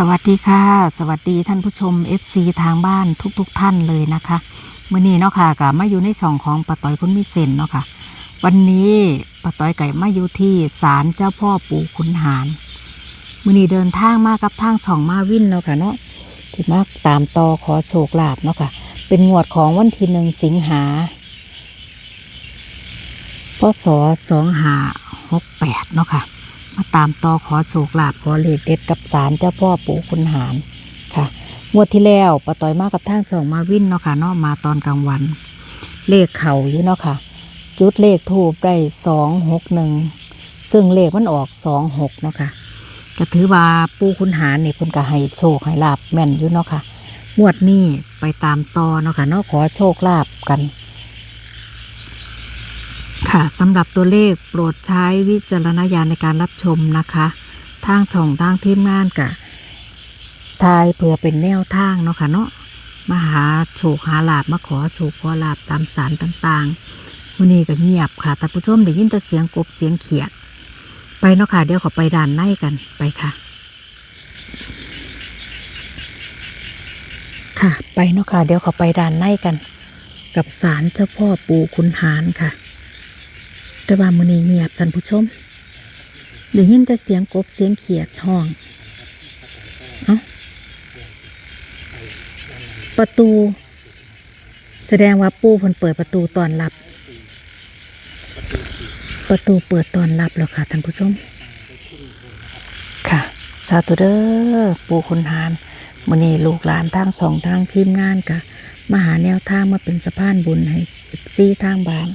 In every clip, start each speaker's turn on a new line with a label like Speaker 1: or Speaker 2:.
Speaker 1: สวัสดีค่ะ สวัสดีท่านผู้ชม FC ทางบ้านทุกๆทท่านเลยนะคะมื่อนี้เนาะค่ะกับมาอยู่ในช่องของปะต้อยพ้นมิเซนเนาะค่ะ วันนี้ปะต้อยไก่มาอยู่ที่ศาลเจ้าพ่อปู่ขุนหารมื่อนี้เดินทางมากับทางช่องมาวินเนาะค่ะเนาะที่มาตามต่อขอโชคลาภเนาะค่ะ เป็นงวดของวันที่หนึ่งสิงหาพศสองหาหกแปดเนาะค่ะ มาตามต่อขอโชคลาภขอเลขเด็ดกับศาลเจ้าพ่อปู่คุณหารค่ะ งวดที่แล้วปะต่อยมากับทางสองมาวินเนาะค่ะเนาะมาตอนกลางวัน เลขเข่าอยู่เนาะค่ะ จุดเลขทูบได้สองหกหนึ่งซึ่งเลขมันออกสองหกเนาะค่ะก็ถือว่าปู่คุณหารนี่เพิ่นก็ให้โชคให้ลาบแม่นอยู่เนาะค่ะงวดนี้ไปตามต่อเนาะค่ะเนาะขอโชคลาภกัน ค่ะสำหรับตัวเลขโปรดใช้วิจารณญาณในการรับชมนะคะ ทางช่องทางทีมงานกะทายเพื่อเป็นแนวทางเนาะค่ะเนาะมาหาโชคหาลาบมาขอโชคขอลาบตามสารต่างๆวันนี้ก็เงียบค่ะแต่ผู้ชมได้ยินแต่เสียงกบเสียงเขียด ไปเนาะค่ะเดี๋ยวขาไปด่านในกันไปค่ะ ค่ะไปเนาะค่ะเดี๋ยวขาไปด่านในกัน กับศาลเจ้าพ่อปู่ขุนหารค่ะ แต่ว่ามือนี้เงียบท่านผู้ชมได้ยินแต่เสียงกบเสียงเขียดห้อง เอ้าประตู แสดงว่าปู่เพิ่นเปิดประตูตอนรับ ประตูเปิดตอนรับแล้วค่ะท่านผู้ชม ค่ะ สาธุเด้อปู่คุณหานมือนี้ลูกหลานทางสองทางทีมงานกะมาหาแนวทางมาเป็นสะพานบุญให้ซี่ทางบ้าน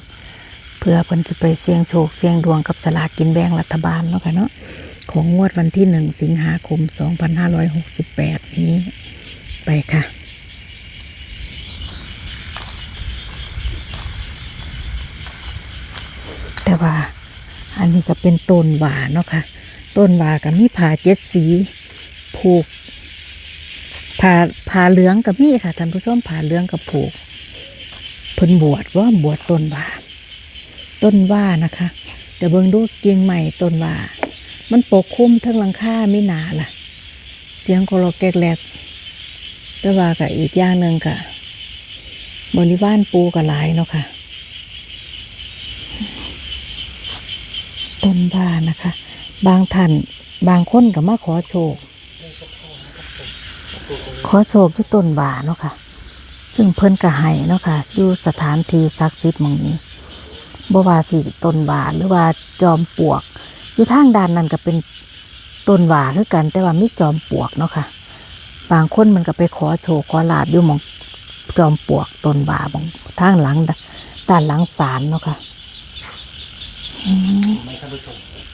Speaker 1: เพื่อเพิ่นจะไปเสี่ยงโชคเสี่ยงดวงกับสลากกินแบ่งรัฐบาลเนาะค่ะเนาะของงวดวันที่หนึ่งสิงหาคม 2568 นี้ไปค่ะ แต่ว่าอันนี้ก็เป็นต้นหวาเนาะค่ะ ต้นหวากับมีผ่าเจ็ดสีผูกผ่าผ่าเหลืองกับมีค่ะท่านผู้ชมผ่าเหลืองกับผูกเพิ่นบวชว่าบวชต้นหวา ต้นว่านะคะแต่เบิ่งดูกิ่งใหม่ต้นว่า มันปกคลุมทั้งหลังคาไม่หนาล่ะ เสียงโคโลแกกแลกแต่ว่ากับอีกอย่างหนึ่งค่ะบริวารปูกับหลายเนาะค่ะ ต้นว่านะคะ บางท่านบางคนก็มาขอโชค ขอโชคที่ต้นว่าเนาะค่ะ ซึ่งเพิ่นก็ให้เนาะค่ะ อยู่สถานที่ศักดิ์สิทธิ์มองนี้ บว่าสิต้นหวาหรือว่าจอมปวก อยู่ทางด้านนั้นก็เป็นต้นหวาคือกันแต่ว่ามีจอมปวกเนาะค่ะ บางคนมันก็ไปขอโชว์ขอลาบอยู่มองจอมปวกต้นหวาบองทางหลังด้านหลังศาลเนาะค่ะ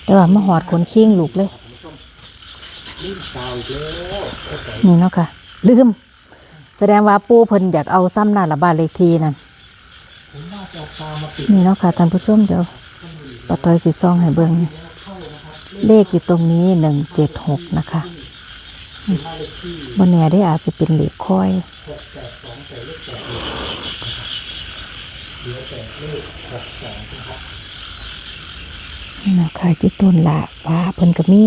Speaker 1: แต่ว่ามาหอดคนขี้งลูกเลยนี่เนาะค่ะลืมแสดงว่าปูเพิ่นอยากเอาซ้ำหน้าละบ้านเลขที่นั่น นี่เนาะค่ะท่านผู้ชมเดี๋ยวปะตอยสีซองให้เบิงเลขอยู่ตรงนี้หนึ่งเจ็ดหกนะคะวันนี้ได้อาจจะเป็นเหล็กค่อยนี่เนาะค่ะที่ต้นละว่าเพิ่นก็มี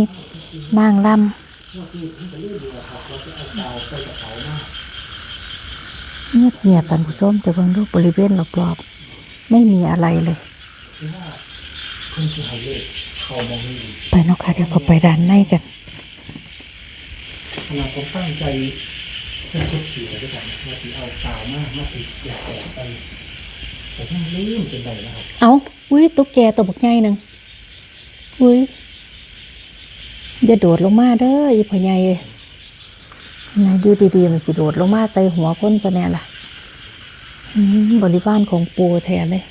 Speaker 1: นางลำ เงียบเงียบๆท่านผู้ชมจะเบิ่งดูบริเวณรอบๆไม่มีอะไรเลยไปเนาะค่ะเดี๋ยวเขาไปด้านในกัน
Speaker 2: ขณะผมตั้งใจจะชุดเสียด้วยกันว่าสีเอากาวมากมาติดอยากแตกไปแต่ยังลืมเป็นไรนะครับ
Speaker 1: เอาอุ้ยตุ๊กแกตัวบักใหญ่หนึ่งอุ้ยอย่าโดดลงมาเด้ออีพ่อใหญ่เอ้ยนะอยู่ดีๆมันสิโดดลงมาใส่หัวคนซะแน่ล่ะอืม บริวารของปูแทนเลย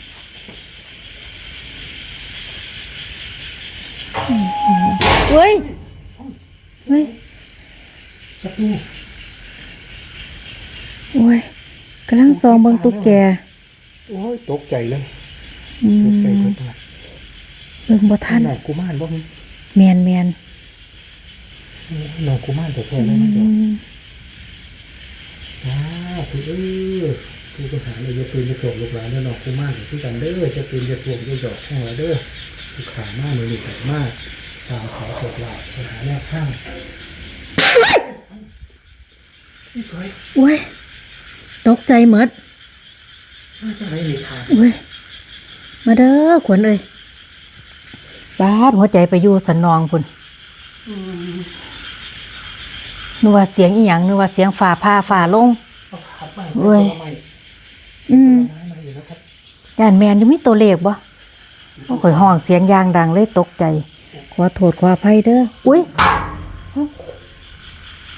Speaker 1: อืมเฮ้ยเฮ้ย
Speaker 2: ประตู
Speaker 1: โอ้ยกำลังซองเบิ่งตุ๊กแก
Speaker 2: โอ้ยตกใจเลย
Speaker 1: อื
Speaker 2: ตกใจ
Speaker 1: ม
Speaker 2: เกินไป
Speaker 1: เบิ่งบ่ทัน
Speaker 2: หนองกูมานบ่มี
Speaker 1: แมนแมน
Speaker 2: หนองกูมานแต่แท้
Speaker 1: อื
Speaker 2: เลยนะเดี๋ยว
Speaker 1: ม
Speaker 2: อ่าคือเออ คือไปหาเลยจะปืนจะโจกลูกหลานแล้วหนองกูมานที่กันเด้อจะปืนจะโจกจะหยอกข้างหลังเด้อลูกขามากเลยลูกขามากตามขอโจกหลานไปหาแนวข้างนี่สวย
Speaker 1: อุ้ยตกใจหมด
Speaker 2: น่าจะอะไรหลีทาง
Speaker 1: อุ้ยมาเด้อขวัญเอ้ยบาดหัวใจไปอยู่สนองพุ่นนึกว่าเสียงอีหยังนึกว่าเสียงฝ่าผ้าฝ่าลง
Speaker 2: เอาขาดไป
Speaker 1: เว้ย
Speaker 2: ใส่
Speaker 1: อืม
Speaker 2: ไม้มาอยู่แล้วครับ
Speaker 1: ย่านแมนอยู่มีตัวเลขบ่โอ้ข่อยห้องเสียงยางดังเลยตกใจ ขอโทษขออภัยเด้อ อุ้ย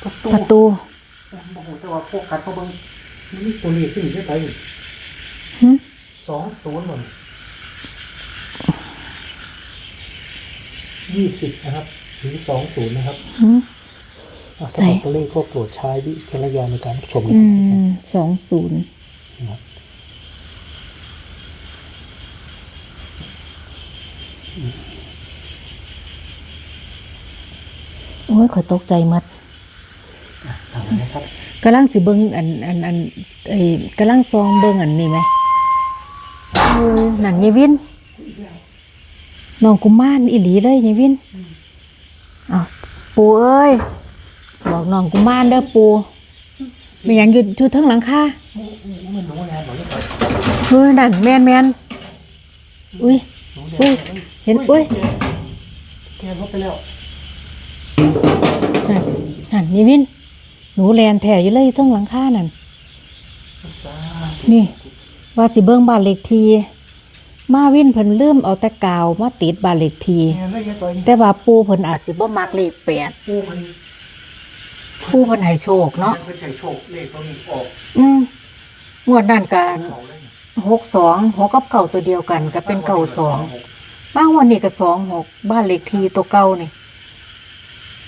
Speaker 2: ประตู
Speaker 1: ประตู
Speaker 2: บอกแต่ว่าพวกกัดเขาเบิ่งมันมีตัวเลขขึ้นได้ไป
Speaker 1: หึ
Speaker 2: สองศูนย์หมดยี่สิบนะครับ หรือสองศูนย์นะครับ
Speaker 1: หึ
Speaker 2: อะสำหรับตัวเลขก็โปรดใช้วิจารณญาณในการชมนะ
Speaker 1: อื
Speaker 2: ครับ
Speaker 1: มสองศูนย์
Speaker 2: นะครับ
Speaker 1: โอ้ยข่อยตกใจหมด
Speaker 2: อะตามนั้นนะครับ
Speaker 1: กำลังสิเบิ่งอันอันอันไอ้กำลังซองเบิ่งอันนี้ไหมเออนั่นยายวินน้องกุมารอีหลีเลยยายวินอ้าวปูเอ้ยบอกน้องกุมารเด้อปูมีหยังอยู่อยู่เทั้งหลังคา
Speaker 2: โอ้โหมันหนูแลนบอกเลยครับ
Speaker 1: เฮ้ยนั่นแมนแมนอุ้ย
Speaker 2: หนูแล
Speaker 1: อุ้ย
Speaker 2: น
Speaker 1: เห็นอุ้ย
Speaker 2: แกแกลบไปแล้ว
Speaker 1: นั่นนั่นยายวินหนูแลนแถอยู่เลยอยู่เทั้งหลังคานั่นนี่ ว่าสิเบิ่งบ้านเลขที่มาวินเพิ่นลืมเอาแต่กาวมาติดบ้านเลขที่
Speaker 2: แกไม่ยังตัวนี้
Speaker 1: แต่ว่าปูเพิ่นอาจสิบ่มักเลขแปด
Speaker 2: ปูมัน
Speaker 1: ปูเพิ่นให้โชคเนาะ
Speaker 2: เพื่อใช้โชคเลขตัวนี้ออก
Speaker 1: อืมงวดนั้นก็
Speaker 2: เขาเลย
Speaker 1: หกสองหกกับเก่าตัวเดียวกันก็เป็นเก่าสอง บางวันนี้ก็สองหกบ้านเลขที่ตัวเก่านี่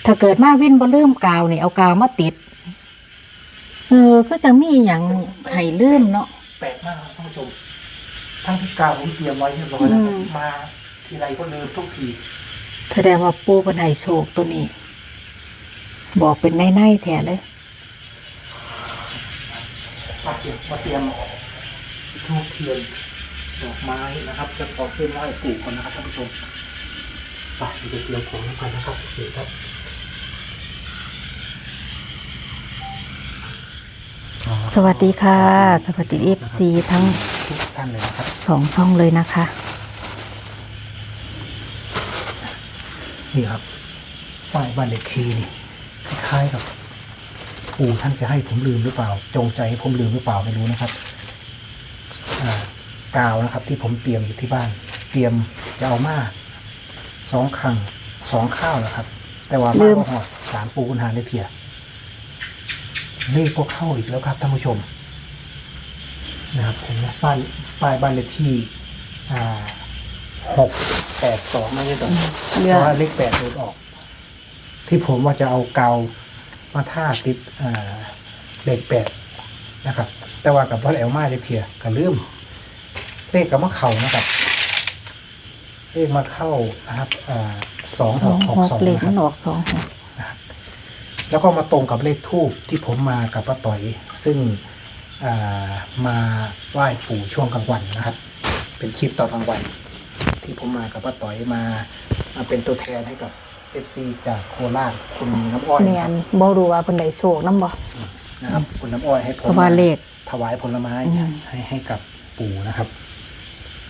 Speaker 1: ถ้าเกิดมาวินบ่ลืมกาวนี่เอากาวมาติด เออก็จะมีหยังให้ลืมเนาะ
Speaker 2: แปลกมากครับท่านผู้ชม ทั้งที่กาวผมเตรียมไว้เรียบร้อยแล้วครับ
Speaker 1: อืม
Speaker 2: มาทีไรก็ลืมทุกที
Speaker 1: แสดงว่าปูเพิ่นให้โชคตัวนี้ บอกเป็นในๆแท้เลย
Speaker 2: มาเตรียมมาเตรียมทูบเทียน ดอกไม้นะครับจะขอเส้นไหว้ปู่ก่อนนะครับท่านผู้ชมไปเดี๋ยวเตรียมของกันนะครับโอเคครับ
Speaker 1: สวัสดีค่ะ สวัสดีเอฟซีทั้ง
Speaker 2: ทุกท่านเลยนะครับ
Speaker 1: สองช่องเลยนะคะ
Speaker 2: นี่ครับป้ายบ้านเลขที่นี่คล้ายๆกับปู่ท่านจะให้ผมลืมหรือเปล่า จงใจให้ผมลืมหรือเปล่าไม่รู้นะครับอ่า กาวนะครับ ที่ผมเตรียมอยู่ที่บ้าน เตรียมจะเอามาสองขังสองข้าวนะครับ แต่ว่า
Speaker 1: ลื
Speaker 2: มามก็หอดสารปูคุณหาได้เพียเลขก็เข้าอีกแล้วครับท่านผู้ชม นะครับเห็นไหมป้ายป้ายบ้านเลขที่อ่าหกแปดสองไม่ใช่ตัว
Speaker 1: เรื
Speaker 2: เพ
Speaker 1: อ
Speaker 2: ราะว่าเลขแปดหลุดออก ที่ผมว่าจะเอาเกามาท่าติดอ่าเลขแปดนะครับ แต่ว่ากับพ่อแอลมาจะเพียกับลืม เลขกับมะเข่านะครับเลขมาเข้านะครับอ่าสอง
Speaker 1: ส
Speaker 2: ห
Speaker 1: อกง
Speaker 2: ห
Speaker 1: ห
Speaker 2: ก
Speaker 1: ก
Speaker 2: สอง
Speaker 1: เลข
Speaker 2: นะค
Speaker 1: มั
Speaker 2: รับ
Speaker 1: นออกสองหก
Speaker 2: แล้วก็มาตรงกับเลขทูบที่ผมมากับป้าต่อย ซึ่งอ่ามาไหว้ปู่ช่วงกลางวันนะครับ เป็นคลิปตอนกลางวัน ที่ผมมากับป้าต่อยมามาเป็นตัวแทนให้กับ FC จากโคราชคุณน้ำอ้อย
Speaker 1: แมนบ่รู้ว่าเพิ่นได้โชคนำบ่
Speaker 2: นะครับคุณน้ำอ้อยให้ผ
Speaker 1: เพ
Speaker 2: ม
Speaker 1: ราะว่าเลข
Speaker 2: ถวายผลไม้
Speaker 1: อืม
Speaker 2: ให้ให้กับปู่นะครับ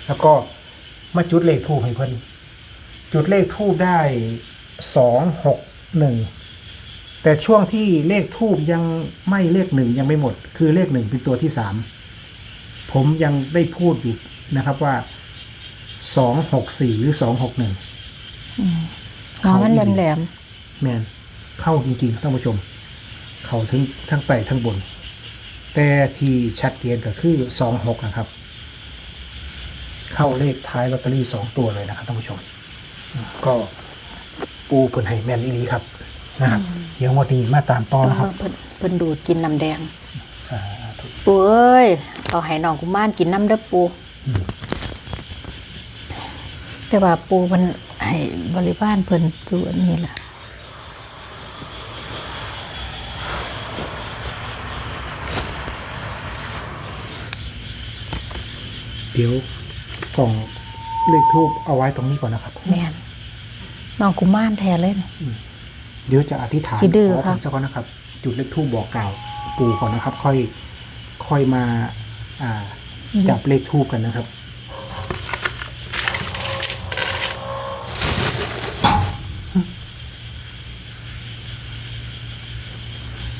Speaker 2: แล้วก็มาจุดเลขทูบให้เพิ่นจุดเลขทูบได้สองหกหนึ่งแต่ช่วงที่เลขทูบยังไม่เลขหนึ่งยังไม่หมด คือเลขหนึ่งเป็นตัวที่สามผมยังได้พูดอยู่นะครับว่าสองหกสี่หรือสองหกหนึ่ง
Speaker 1: อืมหัวมันแหลม
Speaker 2: แมนเข้าจริงๆท่านผู้ชม เข้าทั้งทั้งไต่ทั้งบน แต่ที่ชัดเจนก็คือสองหกนะครับ เข้าเลขท้ายลอตเตอรี่สองตัวเลยนะครับท่านผู้ชมอืมก็ปูเพิ่นให้แมนอีหลีครับนะครับ เดี๋ยวงวันนี้มาตามต่อ
Speaker 1: ๆ
Speaker 2: นะครับ
Speaker 1: เพิ่นเพิ่นดูดกินน้ำแดง
Speaker 2: สาธุ
Speaker 1: ปูเอ้ยเอาให้น้องกุมารกินน้ำเด้อปู
Speaker 2: อืม
Speaker 1: แต่ว่าปูเพิ่นให้บริบาลเพิ่นสู่อันนี้ล่ะ
Speaker 2: เดี๋ยว กล่องเลขทูบเอาไว้ตรงนี้ก่อนนะครับ
Speaker 1: แม่นน้องกุมารแท้เลยนะ
Speaker 2: เดี๋ยวจะอธิษฐาน
Speaker 1: สิดื้อ
Speaker 2: ขอ
Speaker 1: ครับ
Speaker 2: เพิ่นสักก่อนนะครับ จุดเลขทูบบอกกล่าวปูก่อนนะครับ ค่อยค่อยมา อ่า จับเลขทูบกันนะครับ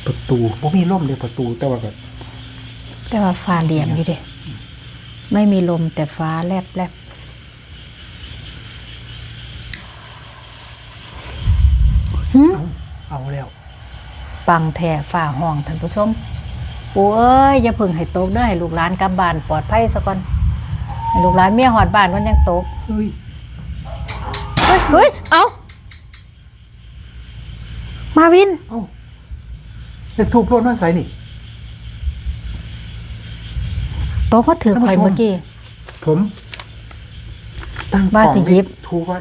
Speaker 2: ประตูบ่มีร่มเลยประตูแต่ว่าก็
Speaker 1: แต่ว่าฟ้าเหลี่ยมอยู่เด้ ไม่มีลมแต่ฟ้าแลบแลบหึ
Speaker 2: เอาเอาแล้ว
Speaker 1: ปังแท่ฝ่าห้องท่านผู้ชมปูเอ้ยอย่าเพึ่งให้ตกเด้อให้ลูกหลานกลับบ้านปลอดภัยซะก่อนให้ลูกหลานเมียหอดบ้านมันยังตก
Speaker 2: เฮ้ย
Speaker 1: เฮ้ยเฮ้ยเอามาวิน
Speaker 2: เอ้าเลขทูบโลดนั่นใส่นี่
Speaker 1: ต๊ะเขาถือ
Speaker 2: ท่านผู้
Speaker 1: ไข่
Speaker 2: ชม
Speaker 1: เมื่อกี้
Speaker 2: ผมตั้ง
Speaker 1: ว่าสิหยิบ
Speaker 2: ทูบไว้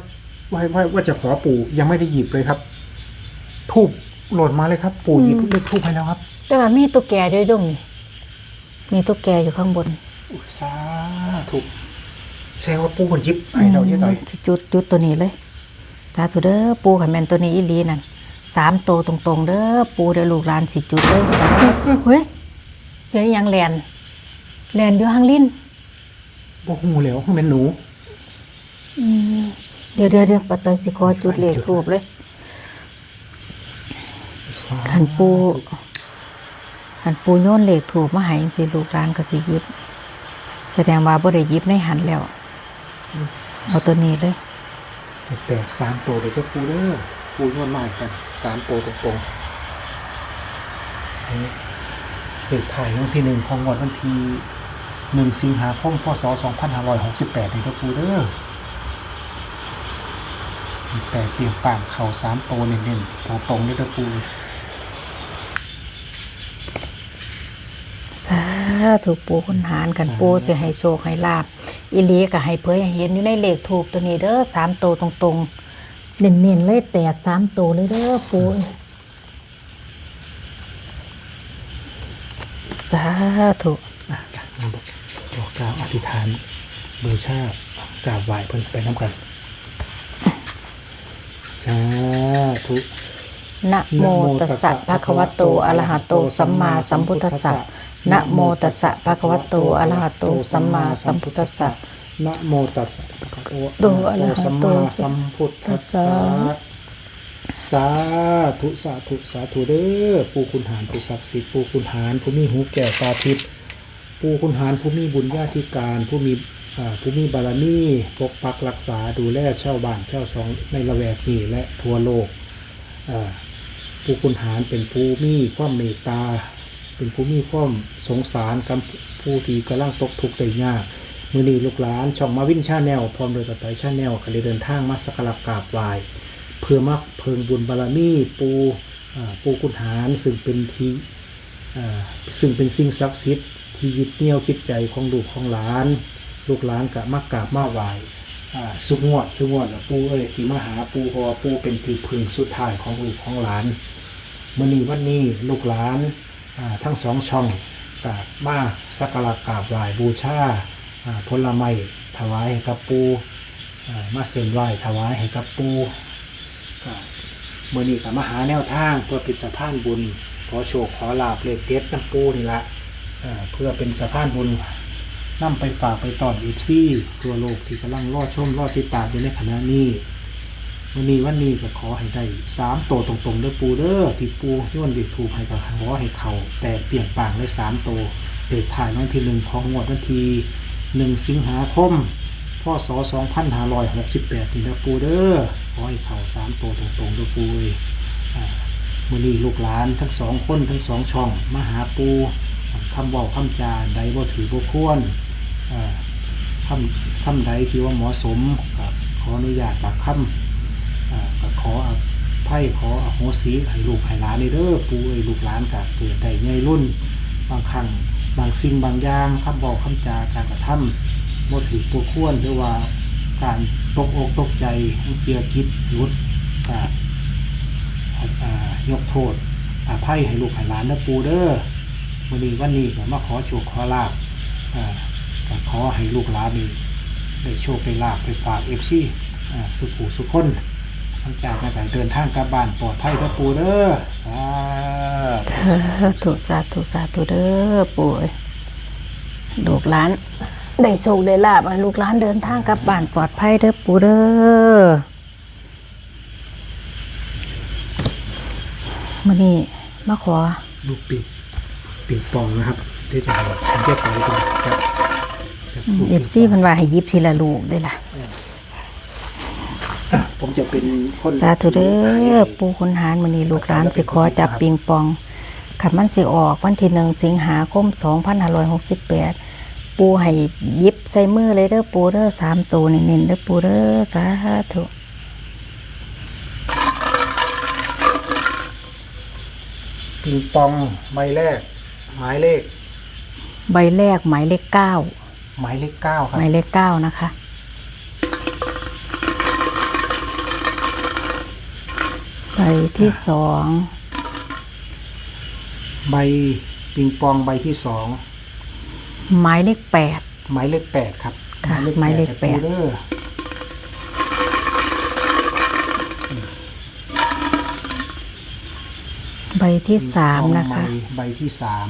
Speaker 2: ไว้ไว้ว่าจะขอปู่ยังไม่ได้หยิบเลยครับ ทูบโหลดมาเลยครับ ปู่หยิบเลขทูบให้แล้วครับ
Speaker 1: แต่ว่ามีตุ๊กแกด้วยดงนี่มีตุ๊กแกอยู่ข้างบน
Speaker 2: อุ๊ยสาธุแซวว่าปู่คนหยิบให้เราเยอะต่อย
Speaker 1: สิจุดจุดตัวนี้เลยสาธุเด้อปูขันแมนตัวนี้อีหลีนั่นสามตัวตรงๆ เด้อปูเด้อลูกหลานสิจุดเลยสาธุเฮ้ยเสียงอิหยังแลน แลนอยู่ห้างลิ้น
Speaker 2: บ่หูแล้วคือเป็นหนู
Speaker 1: อืมเดี๋ยวเดี๋ยวเดี๋ยวปะตอยสิขอจุดเลขทูบเลยขันปูขันปูโยนเหล็กถูกมาใหายสิลูกร้านก็สิหยิบ แสดงว่าบ่ได้หยิบในหันแล้ว เอาตัวนี้เลย
Speaker 2: แตกสามตัวเลยก็ปู่เด้อปู่นวดมากันสามตัวตรงๆอันนี้เลขถ่ายวันที่หนึ่งของงวดวันที่ หนึ่งสิงหาคมพศสองพันห้าร้อยหกสิบแปดนี่ก็ปู่เด้อแต่เตรียมป่างเข่าสามโตวเน้นๆตรงตรงๆเลยตะปู
Speaker 1: สาธุปูคุณหารกันปูจะให้โชคให้ลาบอีหลีก็ให้เผยให้เห็นอยู่ในเลขถูกตัวนี้เด้อสามตัวตรงๆเน้นๆเลยแตกสามตัวเลยเด้อปูสาธุ
Speaker 2: อะมาบอกบอ กกล่าวอธิษฐานบูชากราบไหว้เพิ่นไปน้ำกันสาธุ
Speaker 1: นะโมตัสสะภะคะวะโตอะระหะโตสัมมาสัมพุทธัสสะนะโมตัสสะภะคะวะโตอะระหะโตสัมมาสัมพุทธัสสะ
Speaker 2: นะโมตัสสะภะคะวะ
Speaker 1: โตอะระหะโต
Speaker 2: สัมมาสัมพุทธัสสะ
Speaker 1: สา
Speaker 2: สาธุสาธุสาธุเด้อปู่คุณหารผู้ศักดิ์สิทธิ์ปู่คุณหารผู้มีหูแก่วตาทิพย์ ปู่คุณหารผู้มีบุญญาธิการ ผู้มีผู้มีบารมีปกปักรักษาดูแลชาวบ้านชาวสองในละแวกนี้และทั่วโลกอ่าปู่คุณหารเป็นผู้มีความเมตตา เป็นผู้มีความสงสารกับผู้ที่กำลังตกทุกข์ได้ยากมือนีลูกหลานช่องมาวินชาแนลพร้อมโดยกับไตชาแนลก็เลยเดินทางมาสักการะกราบไหว้เพื่อมักเพิงบุญบารมีปูปูกุณหารซึ่งเป็นทีซึ่งเป็นสิ่งศักดิ์สิทธิ์ ที่ยึดเหนี่ยวจิตใจของลูกของหลาน ลูกหลานกับมากราบมาไหวสุกงวดสุกงวดปูเอ้ยที่มาหาปูพราะว่าปูเป็นที่พึ่งสุดท้ายของลูกของหลานมื่อนี้วันนี้ลูกหลานทั้งสองช่องกราบมาสักการะกราบไหว้บูชาอ่าผลไม้ถวายให้กับปูมาเส้นไหว้ถวายให้กับปูก็มื่อนี้กับมาหาแนวทางเพื่อป็นสะพานบุญขอโชคขอลาบเลขเด็ดน้ำปูนี่ละ เพื่อเป็นสะพานบุญนำไปฝากไปตอนอีซี่ทั่วโลกที่กำลังรอชมรอติดตามอยู่ในขณะนี้วันนี้วันนี้ก็ขอให้ได้สามตัวตรงๆเด้อปูเด้อที่ปูย้อนเด็กถูกให้ก็ขอให้เขาแต่เปลี่ยนปางได้สามตัวเด็กถ่ายวันที่หนึ่งของงวดวันที่หนึ่งสิงหาคมพศสองพันห้าร้อยหกสิบแปดนี่นะปูเด้อขอให้เขาสามตัวตรงๆเด้อปูเอ้ยมื่อนี้ลูกหลานทั้งสองคนทั้งสองช่องมาหาปู คำเว่าคำจาใดบ่ถือบ่ควรคำคำใดที่ว่าเหมาะสมกับขออนุญาตปากคำอ่าก็ขออภัยขออโหสิให้ลูกให้หลานนี่เด้อปู่เอ้ลูกหลานก็เกิดได้ใหญ่รุ่น บางครั้งบางสิ่งบางอย่างคำบอกคำจาการกระทำบ่ถือตัวควรหรือว่าการตกอกตกใจเสียคิดรุดก็อ่ายกโทษอภัยให้ลูกให้หลานนะปูเด้อ วันนี้วันนี้ก็มาขอโชคขอลาบอาก็ขอให้ลูกหลานนี่ได้โชคได้ลาบไปฝากเอฟซีสุขุสุขคนหลังจากนั้นเดินทางกลับบ้านปลอดภัยเด้อปูเด้อสาธุ
Speaker 1: สาธุสาธุเด้อปู่เอ้ยลูกหลานได้โชคได้ลาบลูกหลานเดินทางกลับบ้านปลอดภัยเด้อปู่เด้อมื้อนี้มาขอ
Speaker 2: ลูกปิง ปิงปองนะครับที่จะเอาผมจะไปก่อนครับครับลูก
Speaker 1: เอ
Speaker 2: ปิง
Speaker 1: ฟซีเพิ่นว่าให้หยิบทีละลูกได้ล่ะ
Speaker 2: อะ ผมจะเป็นคน
Speaker 1: สาธุเด้อปู่คุณหารมื้อนี้ลูกหลานสิขอจับปิงปองคันมันสิออกวันที่หนึ่งสิงหาคม2568ปูให้หยิบใส่มือเลยเด้อปูเด้อสามตัวเน้นๆเด้อปูเด้อสาธุ
Speaker 2: ปิงปองใบแรก หมายเลข
Speaker 1: ใบแรกหมายเลขเก้า
Speaker 2: หมายเลขเก้าครับ
Speaker 1: หมายเลขเก้านะคะ ใบที่สอง
Speaker 2: ใบปิงปองใบที่สอง
Speaker 1: หมายเลขแปด
Speaker 2: หมายเลขแปดครับ
Speaker 1: ค่ะหมายเลขแปด
Speaker 2: เด้อ
Speaker 1: บที่สาม
Speaker 2: ปิงปอง
Speaker 1: นะคะ
Speaker 2: ใบใบที่สาม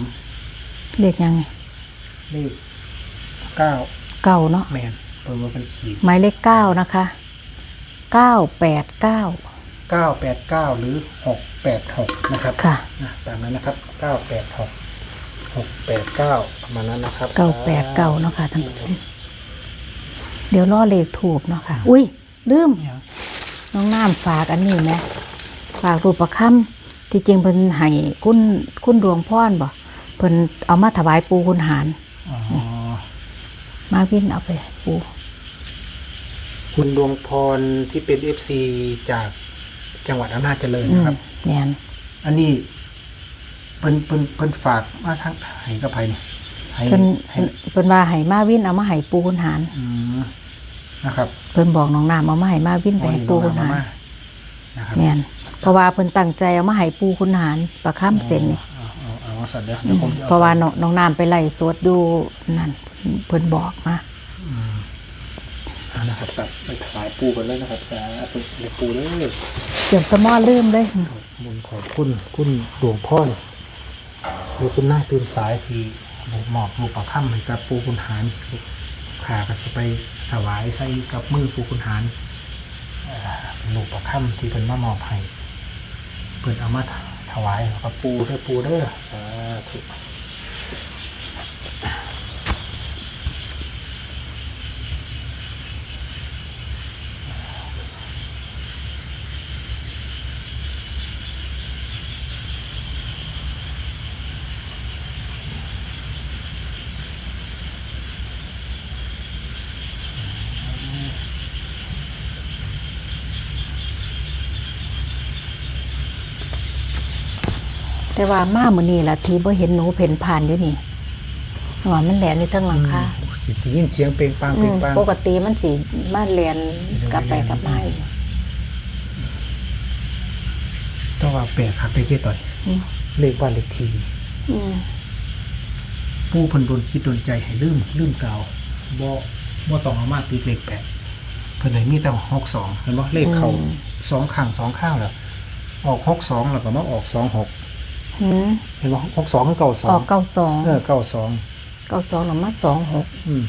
Speaker 1: เลขยังไง
Speaker 2: เลขเก้า
Speaker 1: เก้าเนาะ
Speaker 2: แมนเปิดมาเป็นขีด
Speaker 1: หมายเลขเก้านะคะเก้าแปดเก้า
Speaker 2: เก้าแปดเก้าหรือหกแปดหกนะครับ
Speaker 1: ค่ะ
Speaker 2: นะตามนั้นนะครับเก้าแปดหกหกแปดเก้าประมาณนั้นนะครับ
Speaker 1: เก้าแปดเก้าเนาะค่ะท่านผู้ชมเดี๋ยวรอเลขถูกเนาะค่ะ อุ้ยลืม
Speaker 2: เนี่ย
Speaker 1: น้องน้ำฝากอันนี้ไหมฝากรูปประคำ ที่จริงเพิ่นให้คุณคุณดวงพรบ่เพิ่นเอามาถวายปูคุณหาร
Speaker 2: อ๋อ
Speaker 1: มาวินเอาไปปู
Speaker 2: คุณดวงพรที่เป็นเอฟซีจากจังหวัดอำนาจเจริญ
Speaker 1: อื
Speaker 2: นะ
Speaker 1: ม
Speaker 2: ครับ
Speaker 1: แม่น
Speaker 2: อันนี้เพิ่นเพิ่นเพิ่นฝากมาทางไห้กับไผนี่ไห้
Speaker 1: เพิ่น
Speaker 2: ไห้
Speaker 1: เพิ่นว่าให้มาวินเอามาให้ปูคุณหาร
Speaker 2: อืมนะครับ
Speaker 1: เพิ่นบอกน้องน้ำเอามาให้มาวินไปให้ปูคุณหาร
Speaker 2: มานะครับ
Speaker 1: แม่น เพราะว่าเพิ่นตั้งใจเอามาให้ปูคุณหารประคำเส้นนี่
Speaker 2: เอาเอาเอาเอาสัตว์เดี๋ยวเดี๋ยวผมจอ
Speaker 1: เพราะว่าน้องน้องน้ำไปไล่สวดดูนั่นเพิ่นบอกมา
Speaker 2: เอานะครับตัดไปถวายปูกันเลยนะครับสาธุเลยปูเลย
Speaker 1: เดี๋ยวสมอลืมเลย
Speaker 2: บุญขอบคุณคุณดวงพ่อหรือคุณนายตื่นสายที่ได้มอบลูกประคำให้กับปูคุณหารขาก็จะไปถวายใส่กับมือปูคุณหารเอ่อเป็นลูกประคำที่เป็นมามอบให้ เพิ่นเอามาถวายกับปูเด้อปูเด้อสาธุ
Speaker 1: แต่ว่ามามื้อนี้ล่ะที่บ่เห็นหนูเพ่นผ่านอยู่นี่ว่ามันแหลนอยู่เทั้งหลังคา
Speaker 2: สิได้ยินเสียงเปล่งปลัง
Speaker 1: อื
Speaker 2: เปล่ง
Speaker 1: ม
Speaker 2: ปลัง
Speaker 1: ปกติมันสิมาเรียนกลับไปกลับมาอยู่
Speaker 2: ต้องว่าแปลกคักได้เกี่ต่อย
Speaker 1: อืม
Speaker 2: เลขบ้านเลขที่
Speaker 1: อืม
Speaker 2: ผู้เพันโดนคิดโดนใจให้ลืมลืมเก่าบ่บ่ต้องเอามาติดเลขแปดเพิ่นให้มีแต่หกสองเห็นบ่เลขเขาสองข้างสองข้างแล้วออกหกสองแล้วก็มาออกสองหก
Speaker 1: หืม
Speaker 2: เห็นบ่หกสองคือเก่าสอ
Speaker 1: อองกเก้าสอง
Speaker 2: เออเก้าสอง
Speaker 1: เก้าสองหรือมาสองหก
Speaker 2: อืม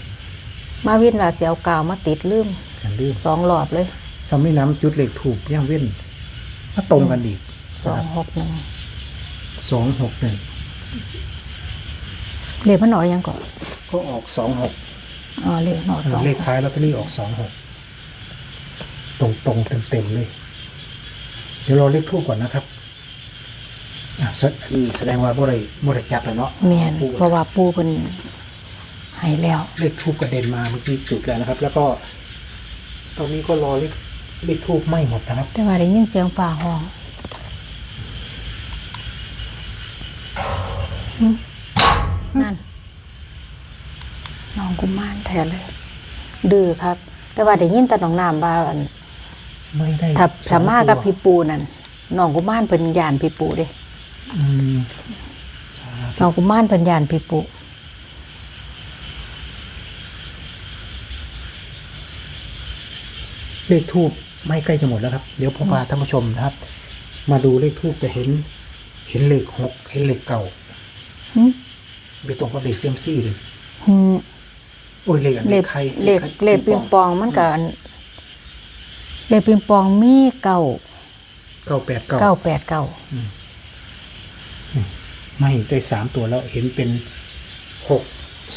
Speaker 1: มาวินว่าเสียวกาวมาติดลืม
Speaker 2: กันลืม
Speaker 1: สองหลอดเลย
Speaker 2: ซ้ำนี่น้ำจุดเลขถูกย่างเว้นมาตรงกันอีก
Speaker 1: สองหกหนึ่ง
Speaker 2: สองหกหนึ่ง
Speaker 1: เลขมันหน่อยยังก่อน
Speaker 2: ก็ออกสองหก
Speaker 1: อ๋อเลขหน่อสอง
Speaker 2: เลขท้ายลอตเตอรี่ออกสองหกตรงตรงเต็มเต็มๆเลย เดี๋ยวรอเลขทูบก่อนนะครับ อะแสอืมแสดงว่าบ่ได้บ่ได้จับแล้วเนาะ
Speaker 1: แม่นเพราะว่าปูเพิ่นให้แล้ว
Speaker 2: เลขทูบกระเด็นมาเมื่อกี้จุดแล้วนะครับ แล้วก็ ตรงนี้ก็รอเลขเลขทูบไม่หมดนะครับ
Speaker 1: แต่ว่าได้ยินเสียงฝ่าห้องหึนั่นน้องกุมารแท้เลย ดื้อครับ แต่ว่าได้ยินแต่น้องน้ำว่าอัน
Speaker 2: ไม่ได้
Speaker 1: ถ้า
Speaker 2: สอ
Speaker 1: ถ้างมากับ
Speaker 2: ตัว
Speaker 1: พี่ปูนั่นน้องกุมารเพิ่นยานพี่ปูเด้
Speaker 2: อืมสาธุ
Speaker 1: น้องกุมารเพิ่นยานพี่ปู
Speaker 2: เลขทูบไม่ใกล้จะหมดแล้วครับ เดี๋ยวผมพาท่านผู้ชมนะครับ มาดูเลขทูบจะเห็น เห็นเลขหกเห็นเลขเก่า
Speaker 1: หึ
Speaker 2: ไปตรงกับเลขเซียมซี่เลย
Speaker 1: หึ
Speaker 2: โอ้ยเลขอัน
Speaker 1: เล
Speaker 2: นี้
Speaker 1: ข
Speaker 2: ใคร
Speaker 1: เลข
Speaker 2: ใคร
Speaker 1: เลขปิงปองมันก็อันเลขปิงปองมีเก้า
Speaker 2: เก้าแปดเก้า
Speaker 1: เก้าแปดเก้า
Speaker 2: ไม่ได้สามตัวแล้วเห็นเป็นหก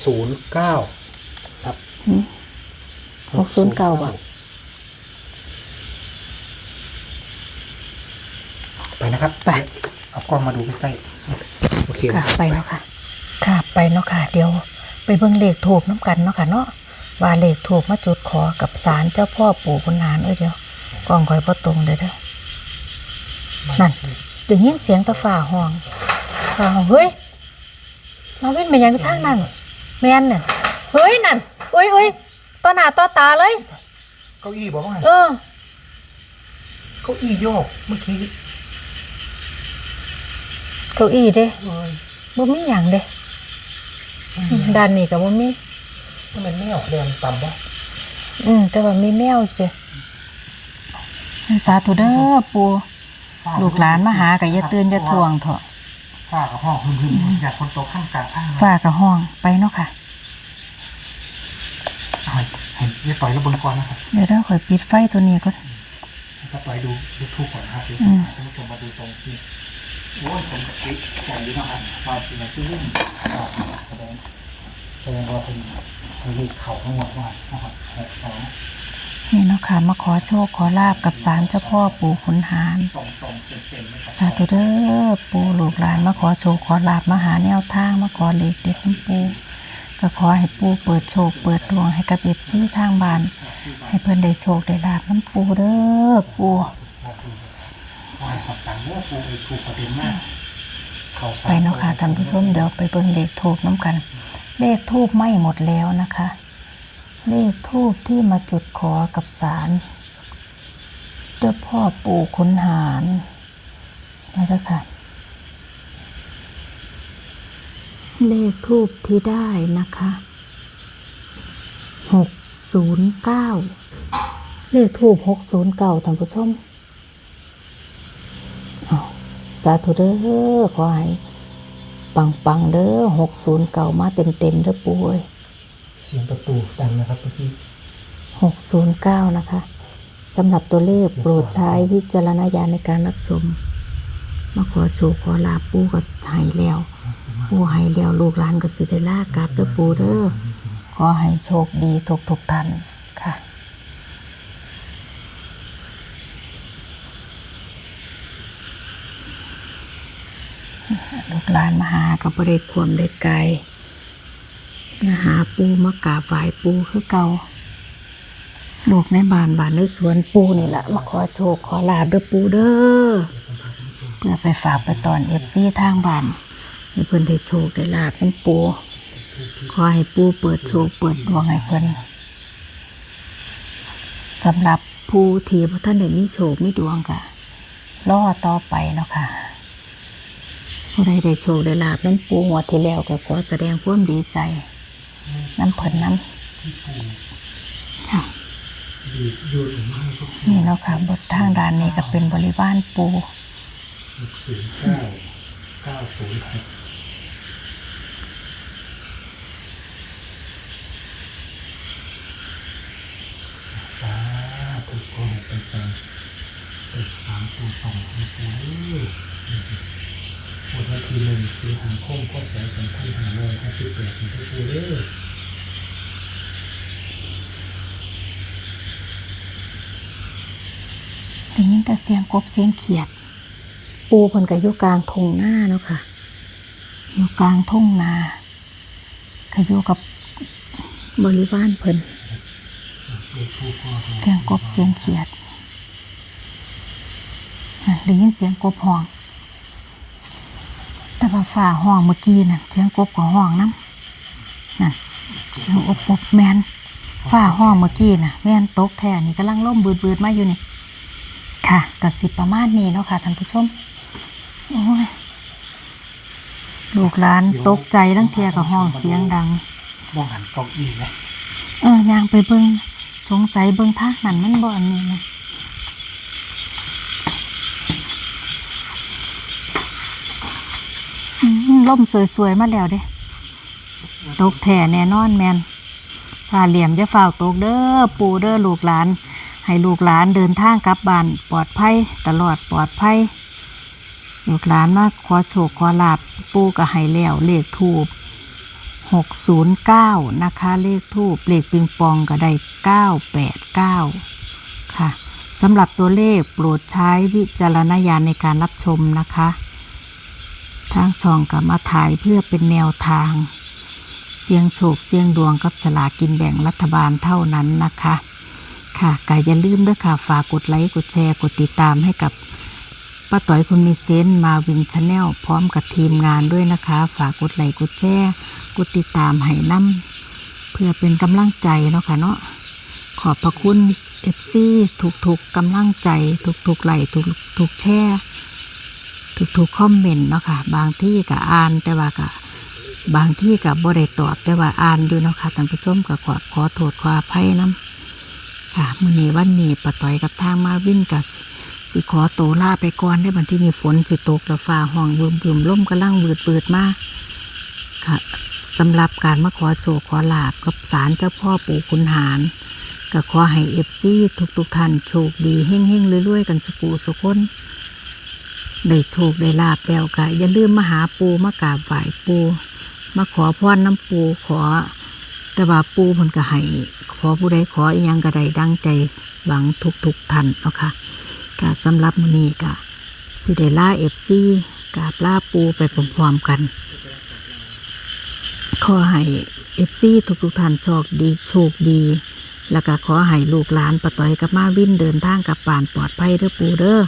Speaker 2: ศูนย์เก้าครับ
Speaker 1: หึหกศูนย์เก้าป่ะ
Speaker 2: ไปนะครับ
Speaker 1: ไป
Speaker 2: เอากล้องมาดูใกล้ๆโอเค
Speaker 1: ค่ะไปเนาะค่ะ ค่ะไปเนาะค่ะ เดี๋ยวไปเบิ่งเลขถูกน้ำกันเนาะค่ะเนาะว่าเลขถูกมาจุดขอกับศาลเจ้าพ่อปู่คุณนานเอ้ยเดี๋ยวกล้องคอยพอตรงเลยเด้อนั่นได้ยินเสียงตะฝ่าห้อง ฝ่าห้องเฮ้ยเราเว้นมายังทางนั้นแม่นน่ะเฮ้ยนั่นเฮ้ยเฮ้ยต่อหน้าต่อตาเลย
Speaker 2: เก้าอี้บอกว่าไง
Speaker 1: เออ
Speaker 2: เก้าอี้โยกเมื่อกี้
Speaker 1: เก้าอี้เด้
Speaker 2: เอ้ย
Speaker 1: บ่มีหยังเด้ด้านนี้ก็บ่มี
Speaker 2: มันเป็นแมวเดินต่ำวะ
Speaker 1: อืมแต่ว่ามีแมวจ้ะสาธุเด้อปูลูกหลานมาหาก็อย่าตื่นอย่าทวงเถอะ
Speaker 2: ฝ้ากับห้องหึ่มๆอยากคนโตข้างกลางอ้าง
Speaker 1: ฝ้ากับห้องไปเนาะค่ะ
Speaker 2: เอาให้ให้อย่าต่อยระเบิดก่อนนะครับ
Speaker 1: เดี๋ยวเราค่อยปิดไฟตัวนี้ก่อน
Speaker 2: ให้ป้าต่อยดูยูทูบก่อนนะครับเดี๋ยว
Speaker 1: อืม
Speaker 2: ท่านผู้ชมมาดูตรงที่โอ้ยผมกับปิ๊กใจดีนะครับว่าเป็นอะไรที่รุ่งออกมาแสดงแสดงว่าเป็นเป็นเลขเข่าทั้งหมดว่านะครับหกสอง
Speaker 1: นี่เนาะค่ะมาขอโชคขอลาบกับศาลเจ้าพ่อปู่ขุนหาร
Speaker 2: ตรงตรงๆเรับ
Speaker 1: สาธุเด้อปู่ลูกหลานมาขอโชคขอลาบมาหาแนวทางมาขอเลขเด็ดของปู่ก็ขอให้ปู่เปิดโชคเปิดดวงให้กับเอฟซีทางบ้าน ให้เพิ่นได้โชคได้ลาบน้ำปู่เด้อปู่
Speaker 2: อปู่ไปเนาะ
Speaker 1: ค่ะท่านผู้ชมเดี๋ยวไปเบิ่งเลขทูบน้ำกัน เลขทูบไม่หมดแล้วนะคะ เลขทูบที่มาจุดขอกับศาลเจ้าพ่อปู่ขุนหารนี่แล้วค่ะ เลขทูบที่ได้นะคะหกศูนย์เก้าเลขทูบหกศูนย์เก้าท่านผู้ชมสาธุเด้อขอให้ปังปังเด้อหกศูนย์เก้ามาเต็มเต็มเด้อปู่เอ้ย
Speaker 2: เสียงประตูดังนะครับเมื่อกี้
Speaker 1: หกศูนย์เก้านะคะสำหรับตัวเลขโปรดใช้วิจารณญาณในการรับชม มาขอโชคขอลาปูก็ใหายแล้วปูใหายแล้วลูกหลานก็สิได้ลากลับเด้อปูเด้อขอให้โชคดีทุกทุกๆท่านค่ะลูกหลานมาหากับบริความได้ไกล มาหาปูมากราบไหว้ปูคือเก่าลูกในบ้านบ้านในสวนปูนี่แหละมาขอโชคขอลาบเด้อปูเด้อเพื่อไปฝากไปตอนเอฟซีทางบ้านให้เพิ่นได้โชคได้ลาบเป็นปูขอให้ปูเปิดโชคเปิดดวงให้เพิ่นสำหรับผู้ที่บ่ท่านได้มีโชคมีดวงกะรอต่อไปเนาะค่ะผู้ใดได้โชคได้ลาบนั้นปูหัวที่แล้วก็ขอแสดงความดีใจ น้ำเพิ่นน้ำค่ะนี่เนาะค่ะบททางด้านนี้ก็เป็นบริวารปู
Speaker 2: หกศูนย์เก้าเก้าศูนย์หกสาธุขอให้เป็นแปลงเป็นสามตัวตรงนะปู วันที่หนึ่งสิงหาคมก็สองสองพันห้าร้อยห้าสิบแปดนะปูเด้อ
Speaker 1: ได้ยินแต่เสียงกบเสียงเขียด ปูเพิ่นก็อยู่กลางทุ่งนาเนาะค่ะ อยู่กลางทุ่งนาก็อยู่กับบริวารเพิ่นเสียงกบเสียงเขียดอะได้ยินเสียงกบห้อง แต่ว่าฝ่าห้องเมื่อกี้น่ะเสียงกบก็ห้องน้ำนั่นเสียงอบอบแมนฝ่าห้องเมื่อกี้น่ะ แม่นตกแท้นี่กำลังล่มบืดๆมาอยู่นี่ ค่ะกับสิบประมาณนี้เนาะค่ะท่านผู้ชมโอ้ยลูกหลานตกใจลังเทียกับห้องเสียงดัง
Speaker 2: มองหันเก้าอี้ไหม
Speaker 1: เออยางไปเบิงสงสัยเบิงทางนั้นมันบ่อันนี้นะ ม ล่มสวยๆ มาแล้วเด้ ตกแท่แน่นอนแมนฝ่าเหลี่ยมจะฝ่าวตกเด้อปูเด้อลูกหลาน ให้ลูกหลานเดินทางกลับบ้านปลอดภัย ตลอดปลอดภัย ลูกหลานมาขอโชคขอลาบปูก็ให้แล้วเลขทูบ609นะคะ เลขทูบเลขปิงปองก็ได้989ค่ะสำหรับตัวเลขโปรดใช้วิจารณญาณในการรับชมนะคะ ทางช่องกับมาถ่ายเพื่อเป็นแนวทาง เสียงโชคเสียงดวงกับฉลากินแบ่งรัฐบาลเท่านั้นนะคะ ค่ะก็อย่าลืมด้วยค่ะ ฝากกดไลค์ กดแชร์ กดติดตามให้กับป้าต่อยคุณมีเซนมาวินชาแนลพร้อมกับทีมงานด้วยนะคะ ฝากกดไลค์กดแชร์กดติดตามให้น้ำเพื่อเป็นกำลังใจเนาะค่ะเนาะขอบพระคุณเอฟซีทุกๆกำลังใจ ทุกๆไลค์ทุกๆแชร์ ทุกๆคอมเมนต์เนาะค่ะ บางที่ก็อ่านแต่ว่าก็บางที่ก็บ่ได้ตอบแต่ว่าอ่านอยู่เนาะค่ะท่านผู้ชมก็ขอขอโทษขออภัยน้ำค่ะมื้อนี้วันนี้ปะต่อยกับทางมาวินกับสิขอโตวลาไปก่อนได้บันที่นี้ฝนสิตกแล้วฟ้าห้องบึมบึมๆลมกำลังเบืดเบืดมาค่ะสำหรับการมาขอโชคขอลาบกับศาลเจ้าพ่อปู่ขุนหารก็ขอให้เอฟซีทุกทุกๆท่านโชคดีเฮ้งเฮ้งๆรวยๆกันสปูสุคน ได้โชคได้ลาบแล้วก็อย่าลืมมาหาปูมากราบไหว้ปูมาขอพรน้ำปูขอ แต่ว่าปูเพิ่นก็ให้ขอผู้ใดขออีหยังก็ได้ดังใจหวังทุกทุกๆท่านเนาะค่ะก็สำหรับมื้อนี้ก็สิได้ล่าเอฟซีกราบลาปูไปพร้อมๆกัน ขอให้เอฟซีทุกๆท่านโชคดีโชคดี แล้วก็ขอให้ลูกหลานปะต่อยกับมาวินเดินทางกลับบ้านปลอดภัยเด้อปูเด้อ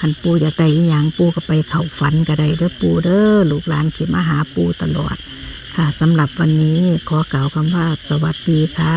Speaker 1: หันปูอยากได้อย่างปูก็ไปเข่าฝันก็ได้เด้อปูเด้อลูกหลานสิมาหาปูตลอด ค่ะสำหรับวันนี้ขอกล่าวคำว่าสวัสดีค่ะ